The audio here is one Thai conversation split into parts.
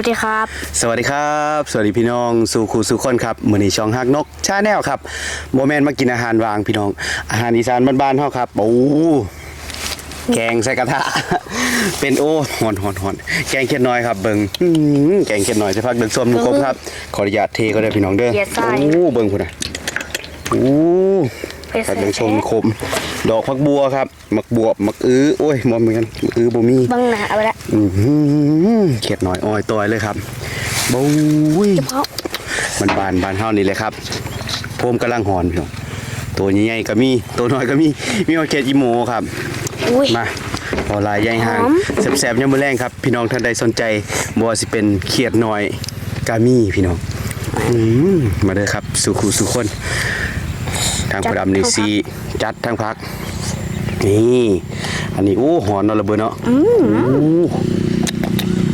วัสดีครับ สวัสดีครับ สวัสดีพี่น้องสู่ครูสู่คนครับมือนี้ช่องฮักนกชาแนลครับโมแมนมากินอาหารวางพี่น้อง อาหารอีสานบ้านๆเฮาครับโอ้แกงใส่กระทะ เป็นโอ้หอนหอนหอนแกงเขียดน้อยครับเบิงอื้อหือแกงเขียดน้อยจะพักเดินส้มนุกบครับขออนุญาตเทก็ได้พี่น้องเด้อเขียดไส้โอ้เบิงคุณนะโอ้ ไปผักใส่เดินส้มนุกบดอกผักบัวครับมักบัวมักอื้อโอ้ยมอมเหมือนกันมักอื้อบ่มีบังหนาเอาไปละอือหือเขียดน้อยอ้อยตอยเลยครับบู้ยเพราะมันบานบานเฮานี่เลยครับโพมกำลังหอนพี่น้องตัวใหญ่ๆก็มีตัวน้อยก็มีมีหอยเกดอีโมครับอุ้ยมาพอลายใหญ่ห่างหอมแซ่บๆยามมื้อแรงครับ พี่น้องท่านใดสนใจบ่ว่าสิเป็นเขียดน้อยกามีพี่น้องอืมมาเด้อครับสู่ครูสู่คน ทางประดำนี่สีจัดทางพัก นี่ อันนี้โอ้หอนเนาะระเบิดเนาะอือ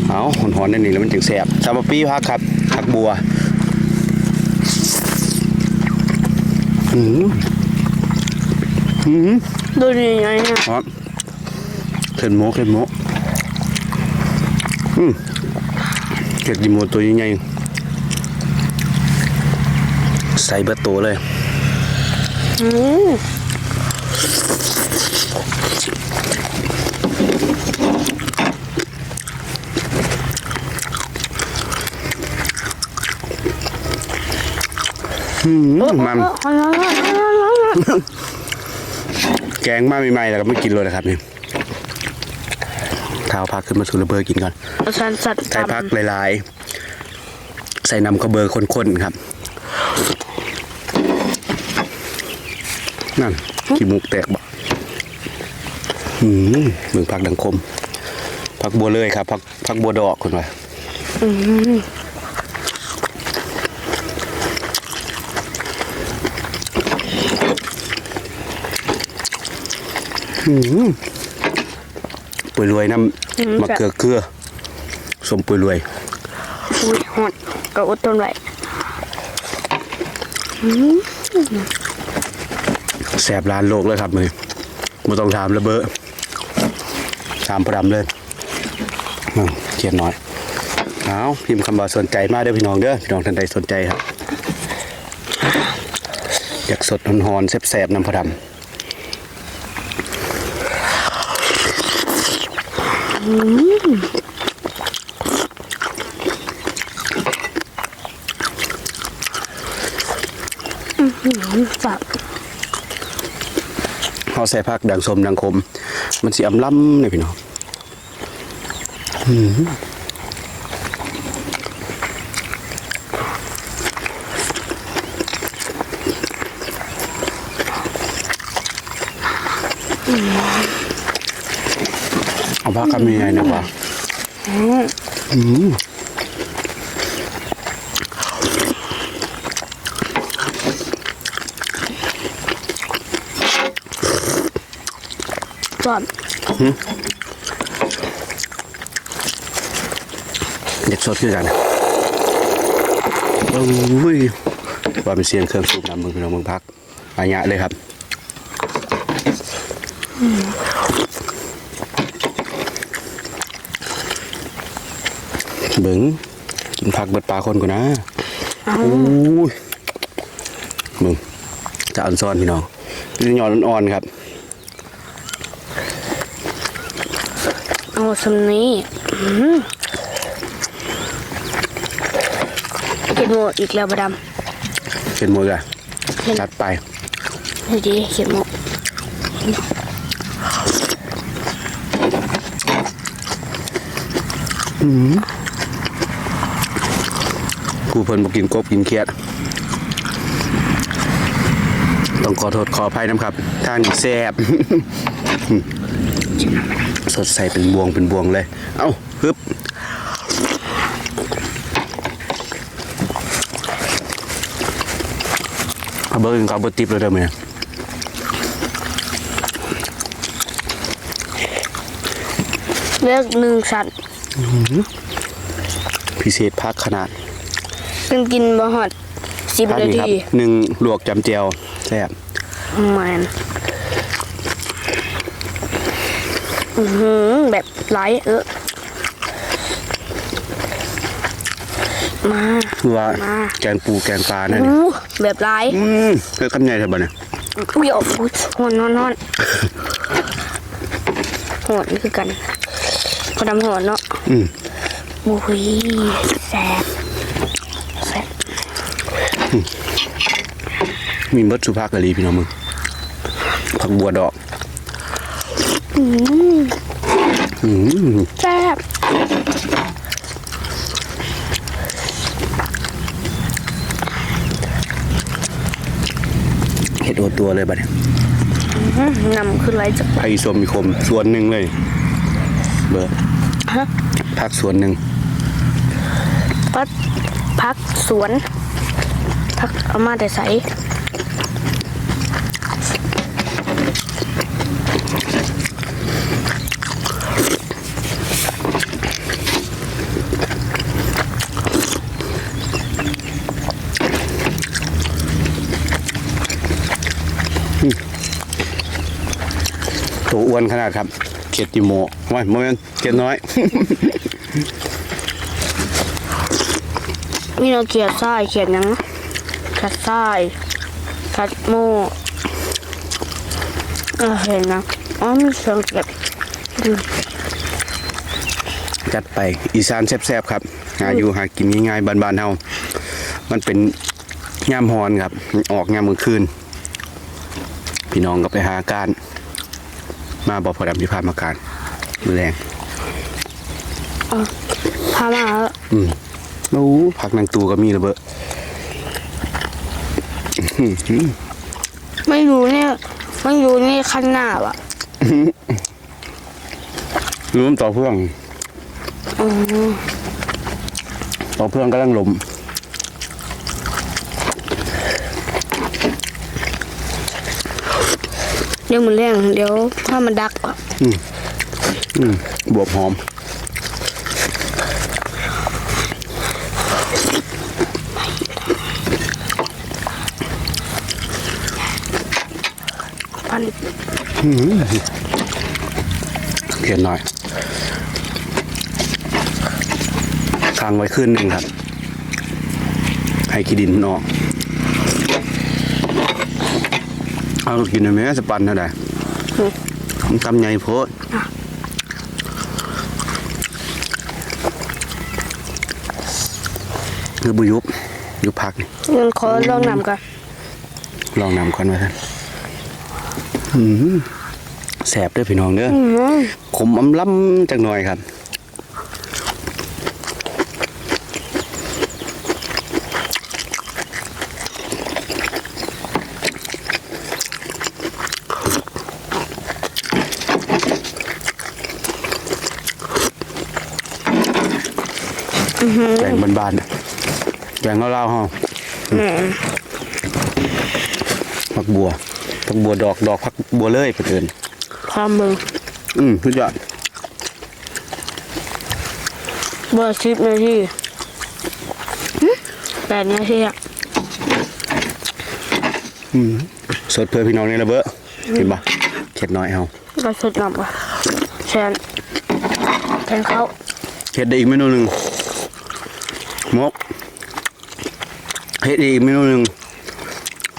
เอาหอนๆนั่นนี่แล้วมันถึงแซ่บซาบะปี้พักครับผักบัวอืมอืมดูนี่ไงเนี่ยครับเข็นโมเข็นโมอืมเข็ดดีโมตัวใหญ่ๆใส่เบิดตัวเลยอื มอืมมันเอาเอาเอาเอาเอาเอาแกงมาใหม่ๆแล้วก็ไม่กินเลยนะครับนี่เท้าพักขึ้นมาสู่ระเบิดกินก่อนเอาสันสัตว์ใส่พักหลายๆ ใส่น้ำกระเบอร์ข้นๆครับ นั่นขี้มุกแตกบ่อืมมึงพักดังคมพักบัวเลยครับพักพักบัวดอกคนว่าอืมปุยรวยน้ำมะเกลือเกลือสมปุยรวยอุ้ยหดก็อดทนไว้ แสบร้านโลกเลยครับมือไม่ต้องถามระเบ้อถามพระดำเลยเขียนหน่อยเอาพิมพ์คำว่าสนใจมากเด้อพี่น้องเด้อพี่น้องท่านใดสนใจครับ อยากสดหอนๆแสบๆน้ำพระดำ ฝัก เขาใส่ผักดังสมดังคม มันสีอำล้ำเลยพี่น้องอ๋อหือเอาผักกันยังไงนะวะอืม จอดเด็กสดคือกันโอ้ยว่าเป็นเสียงเครื่องสูบน้ำมึงพี่น้องมึงพักอายะเลยครับเบิงกินผักเบิดปลาคนก่อนนะโอ้ยมึงจะอันซ้อนพี่น้องนี่หยอดอ่อนๆครับ เอาสำนี้อืมเก็บหมดอีกแล้วประดเข็นมวยกันจัดไปำนี่ดีเก็บหมดผู้เพิ่นบอกกินกบกินเขียด ต้องขอโทษขออภัยน้ำครับทางนี้แซ่บ สดใสเป็นบวงเป็นบวงเลย เอ้าฮึบเอาเบอร์กินข้าวเบอร์ติบเลยเด้อแม่เลือกหนึ่งสัตว์พิเศษพักขนาดกินกินบะฮอดสิบพักนานี้ครับทีหนึ่งลวกจำเจียวแซ่บมันอือหือ แบบไหลเออมาคือว่ามาแกงปูแกงปลานั่นนี่อู้แบบไรอืมเฮ้ยคำใหญ่เถอะบ่เนี่ยอุ้ยโอ้ยหอนนอนนอนหอนคือกันพอดำหอนเนาะอืมอุ้ยแสบแสบมีเบิดสุภาพกะลีพี่น้องมึงผักบัวดอกอืม แซ่บเห็ดโอตัวเลยบัดเนี่ยอื้อนำขึ้นไรจากไผ่สวมมีคมส่วนหนึ่งเลย เบิดฮะผักส่วนหนึ่งพักพักสวนพักเอามาแต่ใส ตัวอ้วนขนาดครับเขียดติโมว่าโมเมนเขียดน้อย มีเราเขียดทรายเขียดหยังขัดทรายขัดโม่เออเห็นนะอ๋อมีเสียงเก็บดูจัดไปอีสานแซ่บๆครับ หาอยู่หากินง่ายๆบ้านๆเฮามันเป็นยามฮอนครับ ออกยามกลางคืน พี่น้องก็ไปหาการ มาบอกพอดำที่พานมาการมือแรงพามาแล้วอืมโอ้ผักนางตูก็มีระเบ้อไม่รู้เนี่ยไม่รู้นี่ขั้นหน้าว่ะรวมต่อเพื่องอืมต่อเพื่องกำลังลม เดี๋ยวมันแรงเดี๋ยวถ้ามันดักอะอืมบวบหอม พันเขียนหน่อยค้างไว้คืนหนึ่งครับ ให้ขี้ดินมันออก เอากินได้ไหมสปันเท่าไหร่มันทำใหญ่โพดคือบุยุบยุบพักนี่เงินขอลองนำกันลองนำก่อนมาท่านอืมแสบด้วยพี่น้องเด้ออืมขมอำล้ำจังหน่อยครับ แกงบ้านๆน่ะแกงเล่าวๆห้องผักบัวผักบัวดอกดอกผักบัวเลยเพื่อนความมืออืมสุดยอดเบอร์สิบนาทีหึแปดนาทีอะสดเพื่อพี่น้องนี่ระเบ้อกินปะเข็ดน้อยเอาเราสุดนำอะแชนแทนเขาเฮ็ดได้อีกเมนูหนึ่ง มกเฮ็ดได้อีกเมนูหนึ่ง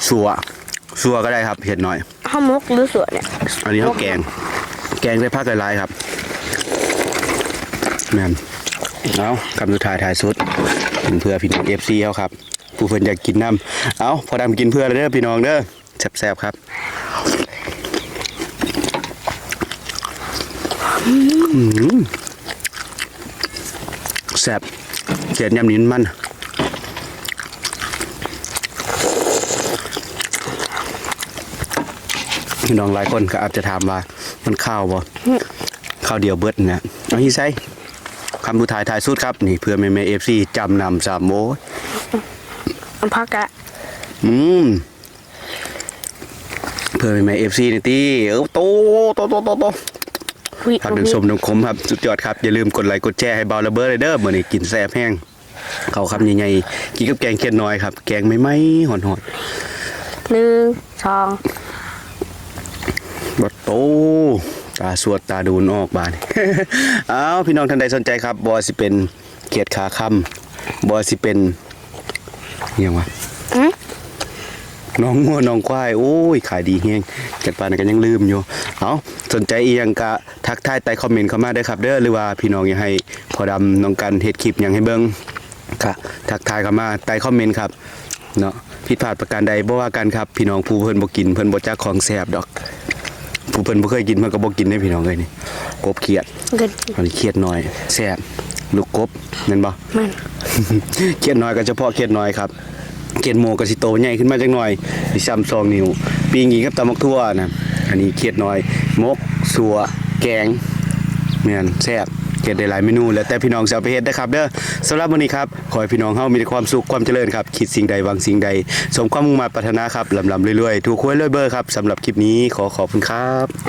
สัวสัวก็ได้ครับเห็ดน้อยห้ามกหรือสวนเนี่ยอันนี้เขาแกง แกงได้ภาคหลายๆครับแม่นเอาคำสุดท้ายท้ายสุดกินเพื่อพี่น้องเอฟซีเขาครับ ผู้เพิ่นอยากกินน้ำเอาพอดำกินเพื่อเลยเด้อพี่น้องเด้อแซ่บๆครับอืมแซ่บ เกลียดยำนิ้นมันพี่น้องหลายคนก็อาจจะถามว่ามันข้าวบ่ข้าวเดียวเบิดเนี่ยเอาที่ใส่คำดูถ่ายถ่ายสุดครับ นี่เพื่อแม่แม่เอฟซีจำนำสามโมอันพักอะอืมเพื่อแม่แม่เอฟซีนี่ตีเออโตโตโตโตโต วิผัดเป็นสมนมคมครับ สุดยอดครับ อย่าลืมกดไลค์กดแชร์ให้เบาระเบิดเลยเด้อมื้อนี้กินแซ่บแห้งเขาคำใหญ่ๆกินกับแกงเขียดน้อยครับ แกงไม่ไหม้หอนๆหนึ่งสองบดโตตาสวดตาดูนออกบานอ้าวพี่น้องท่านใดสนใจครับบอสิเป็นเกียรติขาคบ่ว่าสิเป็นอิหยังวะอืม น้องงัวน้องควายโอ้ยขายดีเฮงจัดปานนก็ยังลืมอยู่เอาสนใจอีหยังก็ทักทายใต้คอมเมนต์เข้ามาได้อครับเด้อหรือว่าพี่น้องอยากให้พอดำน้องกันเฮ็ดคลิปหยังให้เบิ่งก็ทักทายเข้ามาใต้คอมเมนต์ครับเนาะผิดพลาดประการใดบ่ว่ากันครับ พี่น้องผู้เพิ่นบ่กินเพิ่นบ่จักของแซ่บดอก ผู้เพิ่นบ่เคยกินเพิ่นก็บ่กินได้พี่น้องเอ้ยนี่กบเขียดเกิดอันนี้เขียดน้อยแซ่บลูกกบแม่นบ่มันเขียดน้อยก็เฉพาะเขียดน้อยครับ เขียดโมกสิโตใหญ่ขึ้นมาจักหน่อยสิซ้ำซองนิ้วปีงี้กับตำมักทั่วนะอันนี้เขียดน้อยมกสัวแกงแม่นแซ่บเฮ็ดได้หลายเมนู แล้วแต่พี่น้องสิเอาไปเฮ็ดนะครับเด้อสำหรับวันนี้ครับขอให้พี่น้องเฮามีแต่ความสุขความเจริญครับคิดสิ่งใดหวังสิ่งใด สมความมุ่งมั่นปรารถนาครับลำๆเรื่อยๆถูกหวยเรวยเบอร์ครับสำหรับคลิปนี้ขอขอบคุณครับ